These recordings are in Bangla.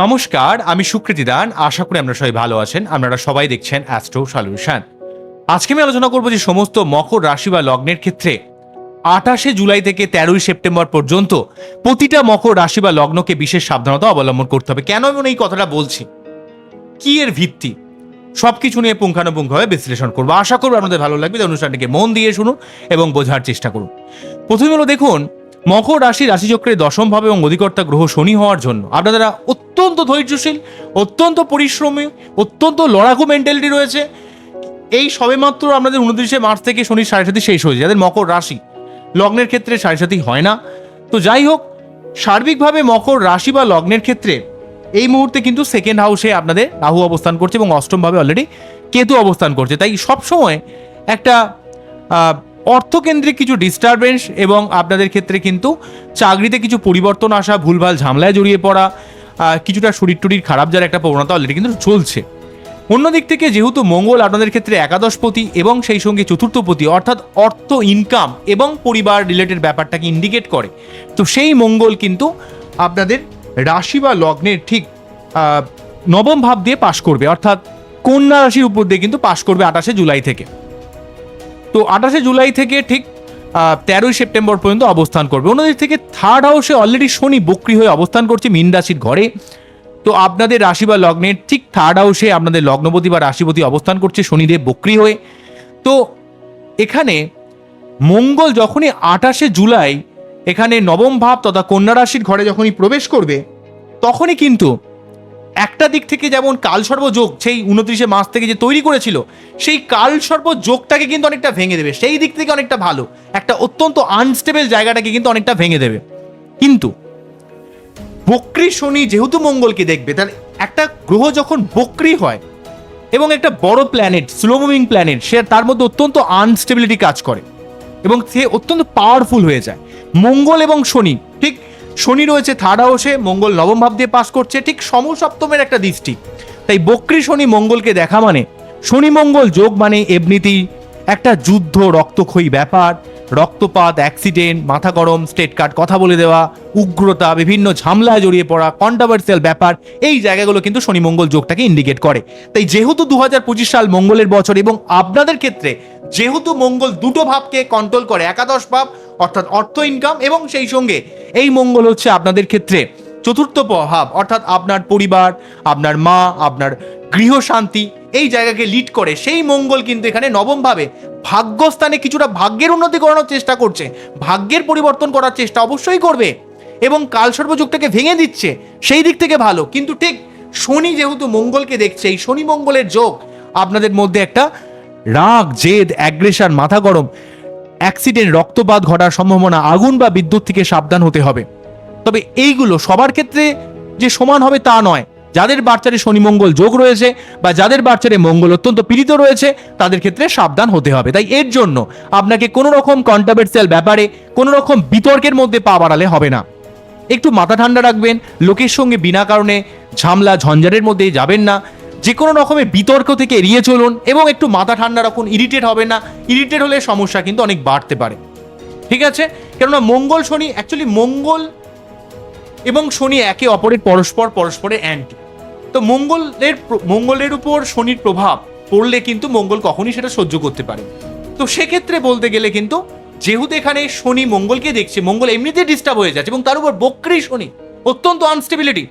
নমস্কার, আমি সুকৃতি দান। আশা করি আপনারা সবাই ভালো আছেন। আপনারা সবাই দেখছেন অ্যাস্ট্রো সলিউশন আজকে আমি আলোচনা করব যে সমস্ত মকর রাশি বা লগ্নের ক্ষেত্রে আঠাশে জুলাই থেকে তেরোই সেপ্টেম্বর পর্যন্ত প্রতিটা মকর রাশি বা লগ্নকে বিশেষ সাবধানতা অবলম্বন করতে হবে। কেন আমি এই কথাটা বলছি? কি এর ভিত্তি? সব কিছু নিয়ে পুঙ্খানুপুঙ্খভাবে বিশ্লেষণ করব। আশা করব আপনাদের ভালো লাগবে যে অনুষ্ঠানটিকে মন দিয়ে শুনুন এবং বোঝার চেষ্টা করুন। প্রথমে হলো দেখুন, মকর রাশি রাশিচক্রের দশম ভাবে এবং অধিকর্তা গ্রহ শনি হওয়ার জন্য। আপনারা অত্যন্ত ধৈর্যশীল, অত্যন্ত পরিশ্রমী, অত্যন্ত লড়াকু মেন্টালিটি রয়েছে। এই সবেমাত্র আপনাদের উনত্রিশে মার্চ থেকে শনি সাড়ে সাথী শেষ হয়েছে, যাদের মকর রাশি। লগ্নের ক্ষেত্রে সাড়ে সাথী হয় না। তো যাই হোক, সার্বিকভাবে মকর রাশি বা লগ্নের ক্ষেত্রে এই মুহূর্তে কিন্তু সেকেন্ড হাউসে আপনাদের রাহু অবস্থান করছে এবং অষ্টমভাবে অলরেডি কেতু অবস্থান করছে। তাই সবসময় একটা অর্থকেন্দ্রিক কিছু ডিস্টারবেন্স এবং আপনাদের ক্ষেত্রে কিন্তু চাকরিতে কিছু পরিবর্তন আসা, ভুলভাল ঝামেলায় জড়িয়ে পড়া কিছুটা শরীর টরির খারাপ যার একটা প্রবণতা অলরেডি কিন্তু চলছে। অন্যদিক থেকে যেহেতু মঙ্গল আপনাদের ক্ষেত্রে একাদশপতি এবং সেই সঙ্গে চতুর্থপতি অর্থাৎ অর্থ ইনকাম এবং পরিবার রিলেটেড ব্যাপারটাকে ইন্ডিকেট করে। তো সেই মঙ্গল কিন্তু আপনাদের রাশি বা লগ্নের ঠিক নবম ভাব দিয়ে পাশ করবে। অর্থাৎ কন্যা রাশির উপর দিয়ে কিন্তু পাশ করবে আঠাশে জুলাই থেকে। তো আঠাশে জুলাই থেকে ঠিক তেরোই সেপ্টেম্বর পর্যন্ত অবস্থান করবে। অন্যদিক থেকে থার্ড হাউসে অলরেডি শনি বক্রি হয়ে অবস্থান করছে মীন রাশির ঘরে। তো আপনাদের রাশি বা লগ্নের ঠিক থার্ড হাউসে আপনাদের লগ্নপতি বা রাশিপতি অবস্থান করছে শনিদেব বক্রি হয়ে। তো এখানে মঙ্গল যখনই আঠাশে জুলাই, এখানে নবম ভাব তথা কন্যা রাশির ঘরে যখনই প্রবেশ করবে, তখনই কিন্তু একটা দিক থেকে যেমন কালসর্প যোগ সেই উনত্রিশে মাস থেকে যে তৈরি করেছিল, সেই কালসর্প যোগটাকে কিন্তু অনেকটা ভেঙে দেবে। সেই দিক থেকে অনেকটা ভালো। একটা অত্যন্ত আনস্টেবল জায়গাটাকে কিন্তু অনেকটা ভেঙে দেবে। কিন্তু বক্রি শনি যেহেতু মঙ্গলকে দেখবে, তার একটা গ্রহ যখন বক্রি হয় এবং একটা বড় প্ল্যানেট স্লো মুভিং প্ল্যানেট সে তার মধ্যে অত্যন্ত আনস্টেবিলিটি কাজ করে এবং সে অত্যন্ত পাওয়ারফুল হয়ে যায়। মঙ্গল এবং শনি শনি রয়েছে থার্ড হাউসে মঙ্গল নবম ভাব দিয়ে পাশ করছে, ঠিক সমসপ্তমের একটা দৃষ্টি। তাই বক্রি শনি মঙ্গলকে দেখা মানে শনি মঙ্গল যোগ মানে এমনিতেই একটা যুদ্ধ, রক্তক্ষয়ী ব্যাপার রক্তপাত অ্যাক্সিডেন্ট মাথা গরম স্টেট কার্ড কথা বলে দেওয়া, উগ্রতা, বিভিন্ন ঝামলায় জড়িয়ে পড়া কন্ট্রোভার্সিয়াল ব্যাপার, এই জায়গাগুলো কিন্তু শনি মঙ্গল যোগটাকে ইন্ডিকেট করে। তাই যেহেতু দু হাজার পঁচিশ সাল মঙ্গলের বছর এবং আপনাদের ক্ষেত্রে যেহেতু মঙ্গল দুটো ভাবকে কন্ট্রোল করে, একাদশ ভাব, অর্থাৎ অর্থ ইনকাম এবং সেই সঙ্গে এই মঙ্গল হচ্ছে আপনাদের ক্ষেত্রে চতুর্থ ভাব, অর্থাৎ আপনার পরিবার, আপনার মা, আপনার গৃহ শান্তি এই জায়গাকে লিড করে, সেই মঙ্গল কিন্তু এখানে নবম ভাবে ভাগ্যস্থানে কিছুটা ভাগ্যের উন্নতি করানোর চেষ্টা করছে। ভাগ্যের পরিবর্তন করার চেষ্টা অবশ্যই করবে এবং কালসর্বযুগটাকে ভেঙে দিচ্ছে, সেই দিক থেকে ভালো। কিন্তু ঠিক শনি যেহেতু মঙ্গলকে দেখছে, এই শনি মঙ্গলের যোগ আপনাদের মধ্যে একটা রাগ, জেদ অ্যাগ্রেশন মাথা গরম অ্যাক্সিডেন্ট রক্তপাত ঘটার সম্ভাবনা, আগুন বা বিদ্যুৎ থেকে সাবধান হতে হবে। তবে এইগুলো সবার ক্ষেত্রে যে সমান হবে তা নয়। যাদের বাচ্চারে শনি মঙ্গল যোগ রয়েছে বা যাদের বাচ্চারে মঙ্গল অত্যন্ত পীড়িত রয়েছে, তাদের ক্ষেত্রে সাবধান হতে হবে। তাই এর জন্য আপনাকে কোনো রকম কন্ট্রাভার্সিয়াল ব্যাপারে, কোনো রকম বিতর্কের মধ্যে পা বাড়ালে হবে না। একটু মাথা ঠান্ডা রাখবেন, লোকের সঙ্গে বিনা কারণে ঝামলা ঝঞ্ঝাটের মধ্যে যাবেন না। যে কোনো রকমের বিতর্ক থেকে এড়িয়ে চলুন এবং একটু মাথা ঠান্ডা রাখুন ইরিটেট হবে না। ইরিটেট হলে সমস্যা কিন্তু অনেক বাড়তে পারে। ঠিক আছে? কেননা মঙ্গল শনি অ্যাকচুয়ালি মঙ্গল এবং শনি একে অপরের পরস্পর, পরস্পরের অ্যান্টি তো মঙ্গলের মঙ্গলের উপর শনির প্রভাব পড়লে কিন্তু মঙ্গল কখনই সেটা সহ্য করতে পারে তো সেক্ষেত্রে বলতে গেলে কিন্তু যেহেতু এখানে শনি মঙ্গলকে দেখছে, মঙ্গল এমনিতে ডিস্টার্ব হয়ে যাচ্ছে এবং তার উপর বক্রি শনি, অত্যন্ত আনস্টেবিলিটি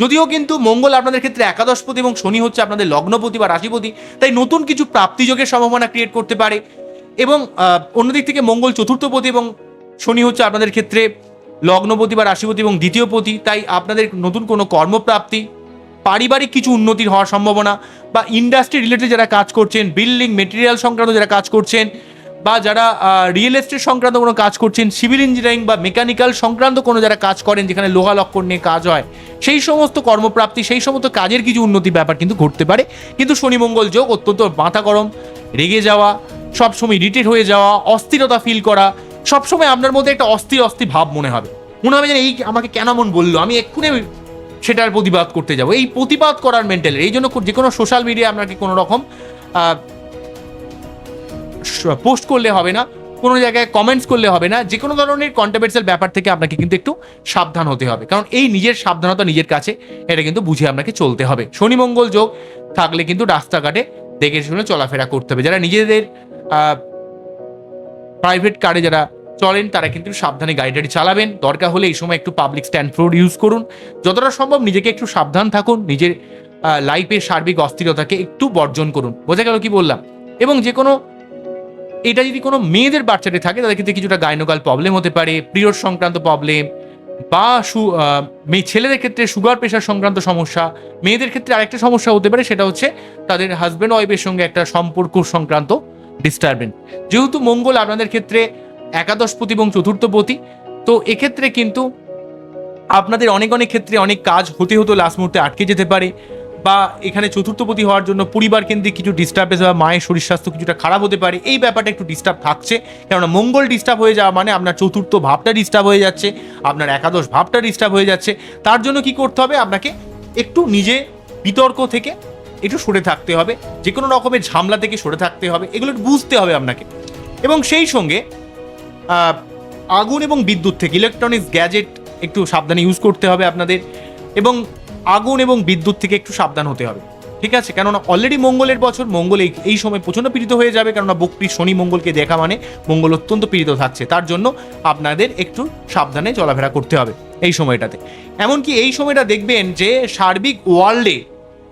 যদিও কিন্তু মঙ্গল আপনাদের ক্ষেত্রে একাদশপতি এবং শনি হচ্ছে আপনাদের লগ্নপতি বা রাশিপতি, তাই নতুন কিছু প্রাপ্তিযোগের সম্ভাবনা ক্রিয়েট করতে পারে এবং অন্যদিক থেকে মঙ্গল চতুর্থপতি এবং শনি হচ্ছে আপনাদের ক্ষেত্রে লগ্নপতি বা রাশিপতি এবং দ্বিতীয়পতি, তাই আপনাদের নতুন কোনো কর্মপ্রাপ্তি পারিবারিক কিছু উন্নতির হওয়ার সম্ভাবনা বা ইন্ডাস্ট্রি রিলেটেড যারা কাজ করছেন বিল্ডিং মেটেরিয়াল সংক্রান্ত যারা কাজ করছেন বা যারা রিয়েল এস্টেট সংক্রান্ত কোনো কাজ করছেন সিভিল ইঞ্জিনিয়ারিং বা মেকানিক্যাল সংক্রান্ত কোনো যারা কাজ করেন, যেখানে লোহা লক্কর নিয়ে কাজ হয়, সেই সমস্ত কর্মপ্রাপ্তি, সেই সমস্ত কাজের কিছু উন্নতি ব্যাপার কিন্তু ঘটতে পারে। কিন্তু শনি মঙ্গল যোগ অত্যন্ত মাথা গরম, রেগে যাওয়া, সবসময় ইরিটেট হয়ে যাওয়া, অস্থিরতা ফিল করা, সবসময় আপনার মধ্যে একটা অস্থির অস্থির ভাব মনে হবে। মনে হবে যে এই আমাকে কেন মন বলল? আমি এক্ষুনি সেটার প্রতিবাদ করতে যাব। এই প্রতিবাদ করার মেন্টাল এই জন্য যে কোনো সোশ্যাল মিডিয়া আপনাকে কোনো রকম পোস্ট করলে হবে না, কোনো জায়গায় কমেন্টস করলে হবে না যে কোনো ধরনের কন্ট্রোভার্সিয়াল ব্যাপার থেকে আপনাকে কিন্তু একটু সাবধান হতে হবে। কারণ এই নিজের সাবধানতা নিজের কাছে, এটা কিন্তু বুঝে আপনাকে চলতে হবে। শনি মঙ্গল যোগ থাকলে কিন্তু রাস্তাঘাটে দেখে শুনে চলাফেরা করতে হবে। যারা নিজেদের প্রাইভেট কারে যারা চলেন, তারা কিন্তু সাবধানে গাড়ি চালাবেন। দরকার হলে এই সময় একটু পাবলিক স্ট্যান্ড ফ্লোর ইউজ করুন। যতটা সম্ভব নিজেকে একটু সাবধান থাকুন, নিজের লাইফের সার্বিক অস্থিরতাকে একটু বর্জন করুন। বোঝা গেল কি বললাম? এবং যে কোনো, এটা যদি কোনো মেয়েদের বাচ্চাটি থাকে, তাদের ক্ষেত্রে কিছুটা গাইনোকাল প্রবলেম হতে পারে পিরিয়ড সংক্রান্ত প্রবলেম বা সু মেয়ে, ছেলেদের ক্ষেত্রে সুগার প্রেশার সংক্রান্ত সমস্যা, মেয়েদের ক্ষেত্রে আরেকটা সমস্যা হতে পারে, সেটা হচ্ছে তাদের হাজব্যান্ড ওয়াইফের সঙ্গে একটা সম্পর্ক সংক্রান্ত ডিস্টারবেন্স যেহেতু মঙ্গল আপনাদের ক্ষেত্রে একাদশপতি এবং চতুর্থপতি তো এক্ষেত্রে কিন্তু আপনাদের অনেক অনেক ক্ষেত্রে অনেক কাজ হতে হতো লাস্ট মুহূর্তে আটকে যেতে পারে বা এখানে চতুর্থপতি হওয়ার জন্য পরিবার কেন্দ্রিক কিছু ডিস্টার্বেন্স বা মায়ের শরীর স্বাস্থ্য কিছুটা খারাপ হতে পারে। এই ব্যাপারটা একটু ডিস্টার্ব থাকছে। কেননা মঙ্গল ডিস্টার্ব হয়ে যাওয়া মানে আপনার চতুর্থ ভাবটা ডিস্টার্ব হয়ে যাচ্ছে, আপনার একাদশ ভাবটা ডিস্টার্ব হয়ে যাচ্ছে। তার জন্য কি করতে হবে? আপনাকে একটু নিজে বিতর্ক থেকে একটু সরে থাকতে হবে। যে কোনো রকমের ঝামলা থেকে সরে থাকতে হবে। এগুলো বুঝতে হবে আপনাকে। এবং সেই সঙ্গে আগুন এবং বিদ্যুৎ থেকে ইলেকট্রনিক্স গ্যাজেট একটু সাবধানে ইউজ করতে হবে আপনাদের এবং আগুন এবং বিদ্যুৎ থেকে একটু সাবধান হতে হবে, ঠিক আছে? কেননা অলরেডি মঙ্গলের বছর, মঙ্গল এই সময় প্রচণ্ড পীড়িত হয়ে যাবে, কেননা বক্রি শনি মঙ্গলকে দেখা মানে মঙ্গল অত্যন্ত পীড়িত থাকছে, তার জন্য আপনাদের একটু সাবধানে চলাফেরা করতে হবে এই সময়টাতে। এমনকি এই সময়টা দেখবেন যে সার্বিক ওয়ার্ল্ডে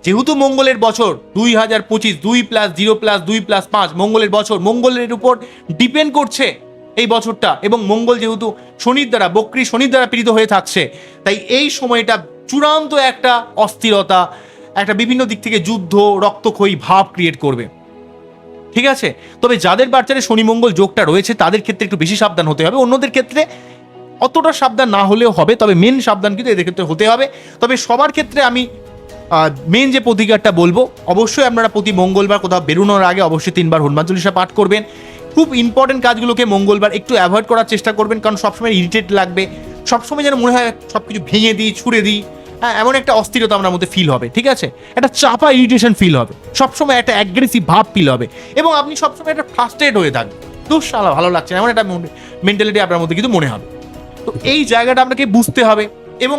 যেহেতু মঙ্গলের বছর দুই হাজার পঁচিশ, দুই প্লাস জিরো প্লাস দুই প্লাস পাঁচ, মঙ্গলের বছর মঙ্গলের উপর ডিপেন্ড করছে এই বছরটা এবং মঙ্গল যেহেতু শনির দ্বারা, বক্রি শনির দ্বারা পীড়িত হয়ে থাকছে, তাই এই সময়টা চূড়ান্ত একটা অস্থিরতা, একটা বিভিন্ন দিক থেকে যুদ্ধ, রক্তক্ষয়ী ভাব ক্রিয়েট করবে। ঠিক আছে? তবে যাদের বাচ্চারে শনি মঙ্গল যোগটা রয়েছে, তাদের ক্ষেত্রে একটু বেশি সাবধান হতে হবে। অন্যদের ক্ষেত্রে অতটা সাবধান না হলেও হবে, তবে মেন সাবধান কিন্তু এদের ক্ষেত্রে হতে হবে। তবে সবার ক্ষেত্রে আমি মেন যে প্রতিকারটা বলব, অবশ্যই আপনারা প্রতি মঙ্গলবার কোথাও বেরোনোর আগে অবশ্যই তিনবার হনুমান চল্লিশা পাঠ করবেন। খুব ইম্পর্টেন্ট কাজগুলোকে মঙ্গলবার একটু অ্যাভয়েড করার চেষ্টা করবেন, কারণ সবসময় ইরিটেট লাগবে। সবসময় যেন মনে হয় সব কিছু ভেঙে দিই, ছুড়ে দিই। হ্যাঁ এমন একটা অস্থিরতা আপনার মধ্যে ফিল হবে, ঠিক আছে? একটা চাপা ইরিটেশন ফিল হবে, সবসময় একটা অ্যাগ্রেসিভ ভাব ফিল হবে, এবং আপনি সবসময় একটা ফ্রাস্ট্রেট হয়ে থাকবেন। দুঃসালা ভালো লাগছে না, এমন একটা মেন্টালিটি আপনার মধ্যে কিন্তু মনে হবে। তো এই জায়গাটা আপনাকে বুঝতে হবে, এবং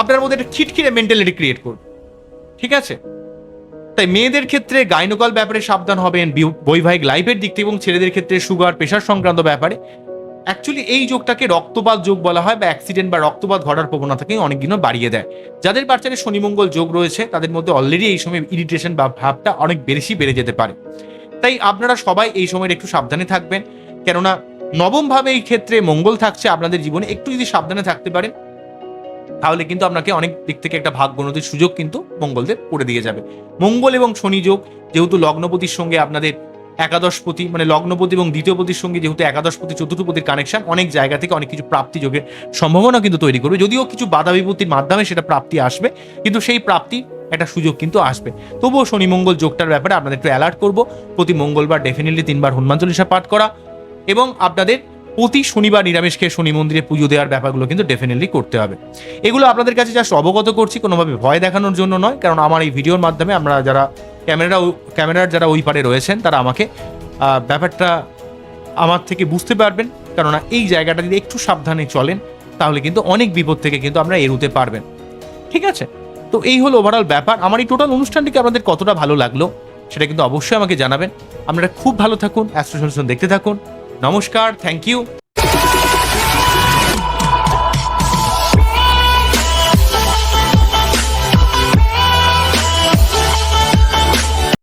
আপনার মধ্যে একটা খিটখিটে মেন্টালিটি ক্রিয়েট করবে ঠিক আছে? তাই মেয়েদের ক্ষেত্রে গাইনোকল ব্যাপারে সাবধান হবেন বৈবাহিক লাইফের দিক থেকে এবং ছেলেদের ক্ষেত্রে সুগার, প্রেশার সংক্রান্ত ব্যাপারে। অ্যাকচুয়ালি এই যোগটাকে রক্তপাত যোগ বলা হয় বা অ্যাক্সিডেন্ট বা রক্তপাত ঘটার প্রবণতাকে অনেক দিনও বাড়িয়ে দেয়। যাদের বাচ্চাদের শনিমঙ্গল যোগ রয়েছে, তাদের মধ্যে অলরেডি এই সময় ইরিটেশন বা ভাবটা অনেক বেশি বেড়ে যেতে পারে। তাই আপনারা সবাই এই সময়ের একটু সাবধানে থাকবেন। কেননা, নবমভাবে এই ক্ষেত্রে মঙ্গল থাকছে আপনাদের জীবনে। একটু যদি সাবধানে থাকতে পারেন তাহলে কিন্তু আপনাকে অনেক দিক থেকে একটা ভাগ্য উন্নতির সুযোগ কিন্তু মঙ্গলদের করে দিয়ে যাবে। মঙ্গল এবং শনি যোগ যেহেতু লগ্নপতির সঙ্গে আপনাদের একাদশপতি মানে লগ্নপতি এবং দ্বিতীয়পতির সঙ্গে যেহেতু একাদশপতি চতুর্থপতির কানেকশন অনেক জায়গা থেকে অনেক কিছু প্রাপ্তি যোগের সম্ভাবনা কিন্তু তৈরি করবে। যদিও কিছু বাধা বিপত্তির মাধ্যমে সেটা প্রাপ্তি আসবে, কিন্তু সেই প্রাপ্তি একটা সুযোগ কিন্তু আসবে। তবুও শনি মঙ্গল যোগটার ব্যাপারে আপনাদের একটু অ্যালার্ট করব। প্রতি মঙ্গলবার ডেফিনেটলি তিনবার হনুমান চল্লিশা পাঠ করা এবং আপনাদের প্রতি শনিবার নিরামিষ খেয়ে শনি মন্দিরে পুজো দেওয়ার ব্যাপারগুলো কিন্তু ডেফিনেটলি করতে হবে। এগুলো আপনাদের কাছে জাস্ট অবগত করছি, কোনোভাবে ভয় দেখানোর জন্য নয়, কারণ আমার এই ভিডিওর মাধ্যমে আমরা যারা ক্যামেরা ক্যামেরার যারা ওই পারে রয়েছেন, তারা আমাকে ব্যাপারটা আমার থেকে বুঝতে পারবেন, কেননা এই জায়গাটা যদি একটু সাবধানে চলেন, তাহলে কিন্তু অনেক বিপদ থেকে কিন্তু আমরা এড়ুতে পারবেন। ঠিক আছে? তো এই হলো ওভারঅল ব্যাপার। আমার এই টোটাল অনুষ্ঠানটিকে আপনাদের কতটা ভালো লাগল, সেটা কিন্তু অবশ্যই আমাকে জানাবেন। আপনারা খুব ভালো থাকুন অ্যাস্ট্রো দেখতে থাকুন। নমস্কার থ্যাংক ইউ